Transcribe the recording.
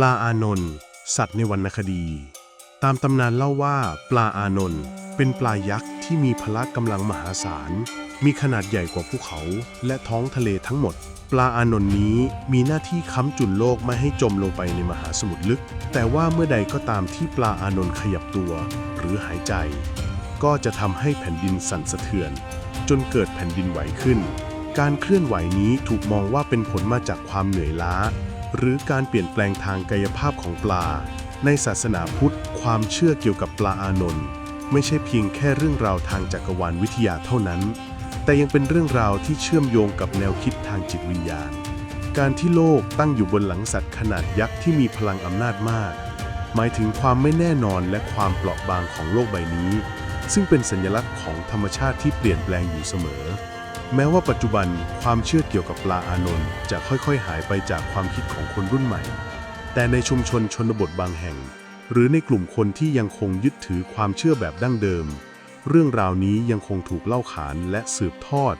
ปลาอานนท์สัตว์ในวรรณคดี ตามตำนานเล่าว่า ปลาอานนท์เป็นปลายักษ์ที่มีพละกำลังมหาศาล มีขนาดใหญ่กว่าภูเขาและท้องทะเลทั้งหมด ปลาอานนท์นี้มีหน้าที่ค้ำจุนโลกไม่ให้จมลงไปในมหาสมุทรลึก แต่ว่าเมื่อใดก็ตามที่ปลาอานนท์ขยับตัวหรือหายใจ ก็จะทำให้แผ่นดินสั่นสะเทือน จนเกิดแผ่นดินไหวขึ้น การเคลื่อนไหวนี้ถูกมองว่าเป็นผลมาจากความเหนื่อยล้า หรือการเปลี่ยนแปลงทางกายภาพของปลา ในศาสนาพุทธ ความเชื่อเกี่ยวกับปลาอานนท์ไม่ใช่เพียงแค่เรื่องราวทางจักรวาลวิทยาเท่านั้น แต่ยังเป็นเรื่องราวที่เชื่อมโยงกับแนวคิดทางจิตวิญญาณ การที่โลกตั้งอยู่บนหลังสัตว์ขนาดยักษ์ที่มีพลังอำนาจมาก หมายถึงความไม่แน่นอนและความเปราะบางของโลกใบนี้ ซึ่งเป็นสัญลักษณ์ของธรรมชาติที่เปลี่ยนแปลงอยู่เสมอ แม้ว่าปัจจุบันความเชื่อเกี่ยวกับปลาอานนท์จะค่อยๆ หายไปจากความคิดของคนรุ่นใหม่ แต่ในชุมชนชนบทบางแห่ง หรือในกลุ่มคนที่ยังคงยึดถือความเชื่อแบบดั้งเดิม เรื่องราวนี้ยังคงถูกเล่าขานและสืบทอด